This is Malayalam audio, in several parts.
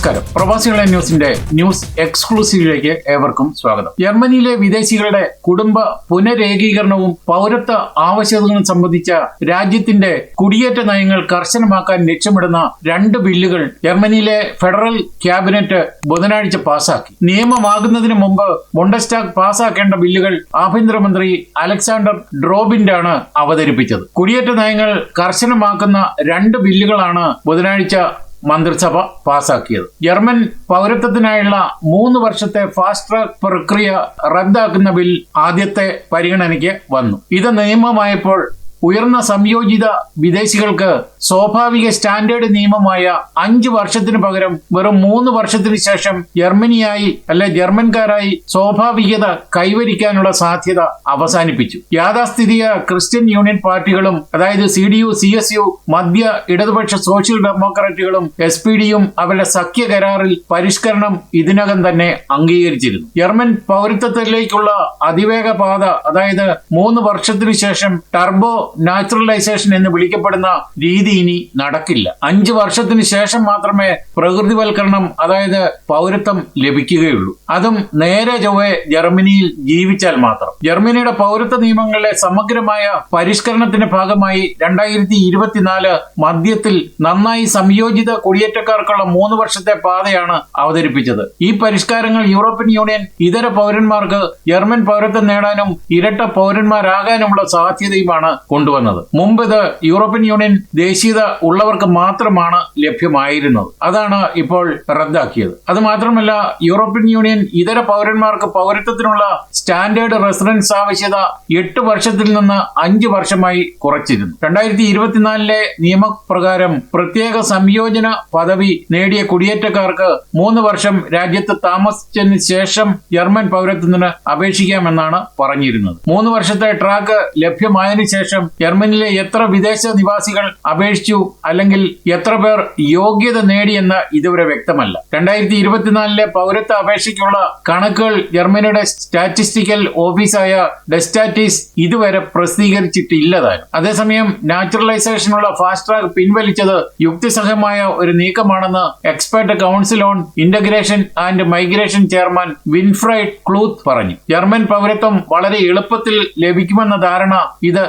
നമസ്കാരം. പ്രവാസികളെ ന്യൂസിന്റെ ന്യൂസ് എക്സ്ക്ലൂസീവിലേക്ക് ഏവർക്കും സ്വാഗതം. ജർമ്മനിയിലെ വിദേശികളുടെ കുടുംബ പുനരേകീകരണവും പൗരത്വ ആവശ്യകതകളും സംബന്ധിച്ച രാജ്യത്തിന്റെ കുടിയേറ്റ നയങ്ങൾ കർശനമാക്കാൻ ലക്ഷ്യമിടുന്ന രണ്ട് ബില്ലുകൾ ജർമ്മനിയിലെ ഫെഡറൽ ക്യാബിനറ്റ് ബുധനാഴ്ച പാസാക്കി. നിയമമാകുന്നതിന് മുമ്പ് ബുണ്ടസ്റ്റാഗ് പാസാക്കേണ്ട ബില്ലുകൾ ആഭ്യന്തരമന്ത്രി അലക്സാണ്ടർ ഡ്രോബിന്റെ ആണ് അവതരിപ്പിച്ചത്. കുടിയേറ്റ നയങ്ങൾ കർശനമാക്കുന്ന രണ്ട് ബില്ലുകളാണ് ബുധനാഴ്ച മന്ത്രിസഭ പാസാക്കിയത്. ജർമ്മൻ പൗരത്വത്തിനായുള്ള മൂന്ന് വർഷത്തെ ഫാസ്റ്റ് ട്രാക്ക് പ്രക്രിയ റദ്ദാക്കുന്ന ബിൽ ആദ്യത്തെ പരിഗണനയ്ക്ക് വന്നു. ഇത് നിയമമായപ്പോൾ ഉയർന്ന സംയോജിത വിദേശികൾക്ക് സ്വാഭാവിക സ്റ്റാൻഡേർഡ് നിയമമായ അഞ്ച് വർഷത്തിന് പകരം വെറും മൂന്ന് വർഷത്തിന് ശേഷം ജർമ്മനിയായി അല്ലെ ജർമ്മൻകാരായി സ്വാഭാവികത കൈവരിക്കാനുള്ള സാധ്യത അവസാനിപ്പിച്ചു. യാഥാസ്ഥിതിക ക്രിസ്ത്യൻ യൂണിയൻ പാർട്ടികളും അതായത് C D U C S U മധ്യ ഇടതുപക്ഷ സോഷ്യൽ ഡെമോക്രാറ്റുകളും എസ് പി ഡിയും അവരുടെ സഖ്യ കരാറിൽ പരിഷ്കരണം ഇതിനകം തന്നെ അംഗീകരിച്ചിരുന്നു. ജർമ്മൻ പൗരത്വത്തിലേക്കുള്ള അതിവേഗ പാത അതായത് മൂന്ന് വർഷത്തിനു ശേഷം ടർബോ നാച്ചുറലൈസേഷൻ എന്ന് വിളിക്കപ്പെടുന്ന രീതി ഇനി നടക്കില്ല. അഞ്ച് വർഷത്തിന് ശേഷം മാത്രമേ പ്രകൃതിവൽക്കരണം അതായത് പൗരത്വം ലഭിക്കുകയുള്ളൂ. അതും നേരെ ചൊവ്വെ ജർമ്മനിയിൽ ജീവിച്ചാൽ മാത്രം. ജർമ്മനിയുടെ പൗരത്വ നിയമങ്ങളിലെ സമഗ്രമായ പരിഷ്കരണത്തിന്റെ ഭാഗമായി രണ്ടായിരത്തി ഇരുപത്തിനാല് മധ്യത്തിൽ നന്നായി സംയോജിത കുടിയേറ്റക്കാർക്കുള്ള മൂന്ന് വർഷത്തെ പാതയാണ് അവതരിപ്പിച്ചത്. ഈ പരിഷ്കാരങ്ങൾ യൂറോപ്യൻ യൂണിയൻ ഇതര പൗരന്മാർക്ക് ജർമ്മൻ പൗരത്വം നേടാനും ഇരട്ട പൗരന്മാരാകാനുമുള്ള സാധ്യതയുമാണ് കൊണ്ടുവന്നത്. മുമ്പ് ഇത് യൂറോപ്യൻ യൂണിയൻ ദേശീയത ഉള്ളവർക്ക് മാത്രമാണ് ലഭ്യമായിരുന്നത്. അതാണ് ഇപ്പോൾ റദ്ദാക്കിയത്. അത് മാത്രമല്ല യൂറോപ്യൻ യൂണിയൻ ഇതര പൗരന്മാർക്ക് പൗരത്വത്തിനുള്ള സ്റ്റാൻഡേർഡ് റെസിഡൻസ് ആവശ്യത എട്ട് വർഷത്തിൽ നിന്ന് അഞ്ച് വർഷമായി കുറച്ചിരുന്നു. രണ്ടായിരത്തി ഇരുപത്തിനാലിലെ നിയമപ്രകാരം പ്രത്യേക സംയോജന പദവി നേടിയ കുടിയേറ്റക്കാർക്ക് മൂന്ന് വർഷം രാജ്യത്ത് താമസിച്ചതിന് ശേഷം ജർമ്മൻ പൗരത്വത്തിന് അപേക്ഷിക്കാമെന്നാണ് പറഞ്ഞിരുന്നത്. മൂന്ന് വർഷത്തെ ട്രാക്ക് ലഭ്യമായതിനു ശേഷം ജർമ്മനിയിലെ എത്ര വിദേശ നിവാസികൾ അപേക്ഷിച്ചു അല്ലെങ്കിൽ എത്ര പേർ യോഗ്യത നേടിയെന്ന് ഇതുവരെ വ്യക്തമല്ല. രണ്ടായിരത്തി ഇരുപത്തിനാലിലെ പൗരത്വ അപേക്ഷയ്ക്കുള്ള കണക്കുകൾ ജർമ്മനിയുടെ സ്റ്റാറ്റിസ്റ്റിക്കൽ ഓഫീസായ ഡെസ്റ്റാറ്റിസ് ഇതുവരെ പ്രസിദ്ധീകരിച്ചിട്ടില്ലതാനും. അതേസമയം നാച്ചുറലൈസേഷനുള്ള ഫാസ്റ്റ് ട്രാക്ക് പിൻവലിച്ചത് യുക്തിസഹമായ ഒരു നീക്കമാണെന്ന് expert council on integration and migration chairman Winfried Kluth പറഞ്ഞു. ജർമ്മൻ പൗരത്വം വളരെ എളുപ്പത്തിൽ ലഭിക്കുമെന്ന ധാരണ ഇത്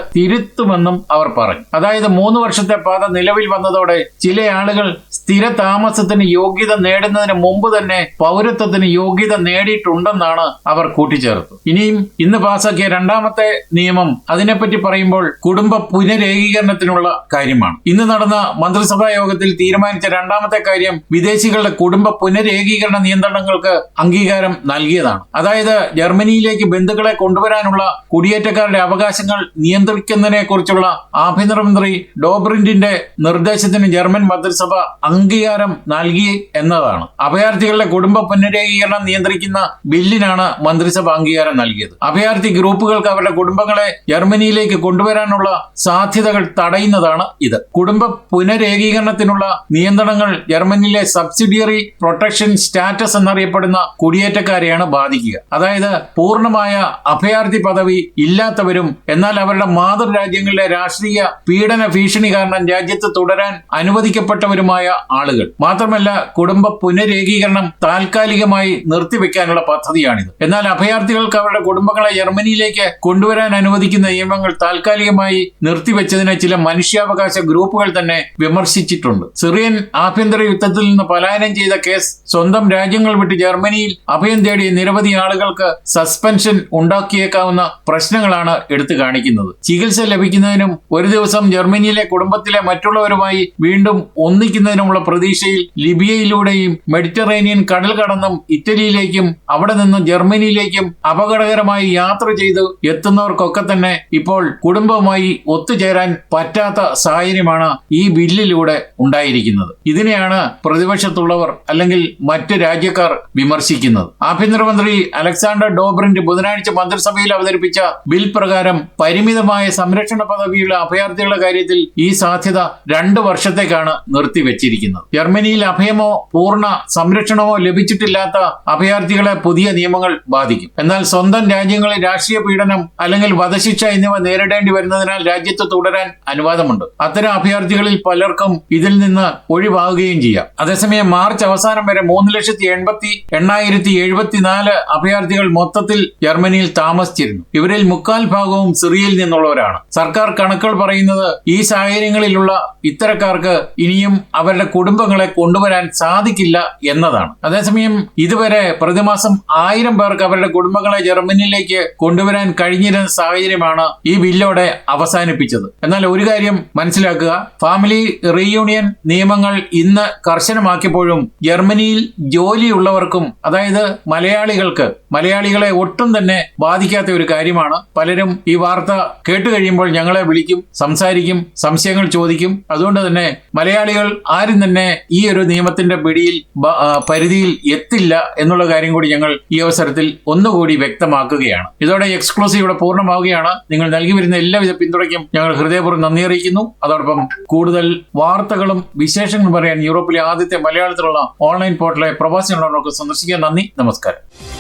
തിരുത്തുമെന്നും അവർ പറഞ്ഞു. അതായത് മൂന്ന് വർഷത്തെ പാത നിലവിൽ വന്നതോടെ ചില ആളുകൾ സ്ഥിര താമസത്തിന് യോഗ്യത നേടുന്നതിന് മുമ്പ് തന്നെ പൗരത്വത്തിന് യോഗ്യത നേടിയിട്ടുണ്ടെന്നാണ് അവർ കൂട്ടിച്ചേർത്തു. ഇനിയും ഇന്ന് പാസാക്കിയ രണ്ടാമത്തെ നിയമം അതിനെപ്പറ്റി പറയുമ്പോൾ കുടുംബ പുനരേകീകരണത്തിനുള്ള കാര്യമാണ്. ഇന്ന് നടന്ന മന്ത്രിസഭാ യോഗത്തിൽ തീരുമാനിച്ച രണ്ടാമത്തെ കാര്യം വിദേശികളുടെ കുടുംബ പുനരേകീകരണ നിയന്ത്രണങ്ങൾക്ക് അംഗീകാരം നൽകിയതാണ്. അതായത് ജർമ്മനിയിലേക്ക് ബന്ധുക്കളെ കൊണ്ടുവരാനുള്ള കുടിയേറ്റക്കാരുടെ അവകാശങ്ങൾ നിയന്ത്രിക്കുന്നതിനെ കുറിച്ചുള്ള ആഭ്യന്തരമന്ത്രി ഡോബ്രിൻഡിന്റെ നിർദ്ദേശത്തിന് ജർമ്മൻ മന്ത്രിസഭ അംഗീകാരം നൽകി എന്നതാണ്. അഭയാർത്ഥികളുടെ കുടുംബ പുനരേകീകരണം നിയന്ത്രിക്കുന്ന ബില്ലിനാണ് മന്ത്രിസഭ അംഗീകാരം നൽകിയത്. അഭയാർത്ഥി ഗ്രൂപ്പുകൾക്ക് അവരുടെ കുടുംബങ്ങളെ ജർമ്മനിയിലേക്ക് കൊണ്ടുവരാനുള്ള സാധ്യതകൾ തടയുന്നതാണ് ഇത്. കുടുംബ പുനരേകീകരണത്തിനുള്ള നിയന്ത്രണങ്ങൾ ജർമ്മനിയിലെ സബ്സിഡിയറി പ്രൊട്ടക്ഷൻ സ്റ്റാറ്റസ് എന്നറിയപ്പെടുന്ന കുടിയേറ്റക്കാരെയാണ് ബാധിക്കുക. അതായത് പൂർണമായ അഭയാർത്ഥി പദവി ഇല്ലാത്തവരും എന്നാൽ അവരുടെ മാതൃരാജ്യങ്ങളിലെ രാഷ്ട്രീയ പീഡന ഭീഷണി കാരണം രാജ്യത്ത് തുടരാൻ അനുവദിക്കപ്പെട്ടവരുമായ ആളുകൾ. മാത്രമല്ല കുടുംബ പുനരേകീകരണം താൽക്കാലികമായി നിർത്തിവെക്കാനുള്ള പദ്ധതിയാണിത്. എന്നാൽ അഭയാർത്ഥികൾക്ക് അവരുടെ കുടുംബങ്ങളെ ജർമ്മനിയിലേക്ക് കൊണ്ടുവരാൻ അനുവദിക്കുന്ന നിയമങ്ങൾ താൽക്കാലികമായി നിർത്തിവെച്ചതിനെ ചില മനുഷ്യാവകാശ ഗ്രൂപ്പുകൾ തന്നെ വിമർശിച്ചിട്ടുണ്ട്. സിറിയൻ ആഭ്യന്തര യുദ്ധത്തിൽ നിന്ന് പലായനം ചെയ്ത കേസ് സ്വന്തം രാജ്യങ്ങൾ വിട്ട് ജർമ്മനിയിൽ അഭയം തേടിയ നിരവധി ആളുകൾക്ക് സസ്പെൻഷൻ ഉണ്ടാക്കിയേക്കാവുന്ന പ്രശ്നങ്ങളാണ് എടുത്തു കാണിക്കുന്നത്. ചികിത്സ ലഭിക്കുന്നതിനും ഒരു ദിവസം ജർമ്മനിയിലെ കുടുംബത്തിലെ മറ്റുള്ളവരുമായി വീണ്ടും ഒന്നിക്കുന്നതിനുമുള്ള പ്രതീക്ഷയിൽ ലിബിയയിലൂടെയും മെഡിറ്ററേനിയൻ കടൽ കടന്നും ഇറ്റലിയിലേക്കും അവിടെ നിന്ന് ജർമ്മനിയിലേക്കും അപകടകരമായി യാത്ര ചെയ്ത് എത്തുന്നവർക്കൊക്കെ തന്നെ ഇപ്പോൾ കുടുംബവുമായി ഒത്തുചേരാൻ പറ്റാത്ത സാഹചര്യമാണ് ഈ ബില്ലിലൂടെ ഉണ്ടായിരിക്കുന്നത്. ഇതിനെയാണ് പ്രതിപക്ഷത്തുള്ളവർ അല്ലെങ്കിൽ മറ്റ് രാജ്യക്കാർ വിമർശിക്കുന്നത്. ആഭ്യന്തരമന്ത്രി അലക്സാണ്ടർ ഡോബ്രിന്റ് ബുധനാഴ്ച മന്ത്രിസഭയിൽ അവതരിപ്പിച്ച ബിൽ പ്രകാരം പരിമിതമായ സംരക്ഷണ സംരക്ഷണ പദവിയുള്ള അഭയാർത്ഥികളുടെ കാര്യത്തിൽ ഈ സാധ്യത രണ്ട് വർഷത്തേക്കാണ് നിർത്തിവെച്ചിരിക്കുന്നത്. ജർമ്മനിയിൽ അഭയമോ പൂർണ സംരക്ഷണമോ ലഭിച്ചിട്ടില്ലാത്ത അഭയാർത്ഥികളെ പുതിയ നിയമങ്ങൾ ബാധിക്കും. എന്നാൽ സ്വന്തം രാജ്യങ്ങളിൽ രാഷ്ട്രീയ പീഡനം അല്ലെങ്കിൽ വധശിക്ഷ എന്നിവ നേരിടേണ്ടി വരുന്നതിനാൽ രാജ്യത്ത് തുടരാൻ അനുവാദമുണ്ട്. അത്തരം അഭയാർത്ഥികളിൽ പലർക്കും ഇതിൽ നിന്ന് ഒഴിവാകുകയും ചെയ്യാം. അതേസമയം മാർച്ച് അവസാനം വരെ മൂന്ന് ലക്ഷത്തി എൺപത്തി എണ്ണായിരത്തി എഴുപത്തിനാല് അഭയാർത്ഥികൾ മൊത്തത്തിൽ ജർമ്മനിയിൽ താമസിച്ചിരുന്നു. ഇവരിൽ മുക്കാൽ ഭാഗവും സിറിയയിൽ നിന്നുള്ളവരാണ്. സർക്കാർ കണക്കുകൾ പറയുന്നത് ഈ സാഹചര്യങ്ങളിലുള്ള ഇത്തരക്കാർക്ക് ഇനിയും അവരുടെ കുടുംബങ്ങളെ കൊണ്ടുവരാൻ സാധിക്കില്ല എന്നതാണ്. അതേസമയം ഇതുവരെ പ്രതിമാസം ആയിരം പേർക്ക് അവരുടെ കുടുംബങ്ങളെ ജർമ്മനിയിലേക്ക് കൊണ്ടുവരാൻ കഴിഞ്ഞിരുന്ന സാഹചര്യമാണ് ഈ ബില്ലോടെ അവസാനിപ്പിച്ചത്. എന്നാൽ ഒരു കാര്യം മനസ്സിലാക്കുക. ഫാമിലി റീയൂണിയൻ നിയമങ്ങൾ ഇന്ന് കർശനമാക്കിയപ്പോഴും ജർമ്മനിയിൽ ജോലിയുള്ളവർക്കും അതായത് മലയാളികൾക്ക് മലയാളികളെ ഒട്ടും തന്നെ ബാധിക്കാത്ത ഒരു കാര്യമാണ്. പലരും ഈ വാർത്ത കേട്ട് കഴിയുമ്പോൾ ഞങ്ങളെ വിളിക്കും സംസാരിക്കും സംശയങ്ങൾ ചോദിക്കും. അതുകൊണ്ട് തന്നെ മലയാളികൾ ആരും തന്നെ ഈ ഒരു നിയമത്തിന്റെ പിടിയിൽ പരിധിയിൽ എത്തില്ല എന്നുള്ള കാര്യം കൂടി ഞങ്ങൾ ഈ അവസരത്തിൽ ഒന്നുകൂടി വ്യക്തമാക്കുകയാണ്. ഇതോടെ എക്സ്ക്ലൂസീവ് ഇവിടെ പൂർണമാവുകയാണ്. നിങ്ങൾ നൽകി വരുന്ന എല്ലാവിധ പിന്തുണയ്ക്കും ഞങ്ങൾ ഹൃദയപൂർവം നന്ദി അറിയിക്കുന്നു. അതോടൊപ്പം കൂടുതൽ വാർത്തകളും വിശേഷങ്ങളും പറയാൻ യൂറോപ്പിലെ ആദ്യത്തെ മലയാളത്തിലുള്ള ഓൺലൈൻ പോർട്ടലെ പ്രവാസികളോടൊക്കെ സന്ദർശിക്കാൻ നന്ദി നമസ്കാരം.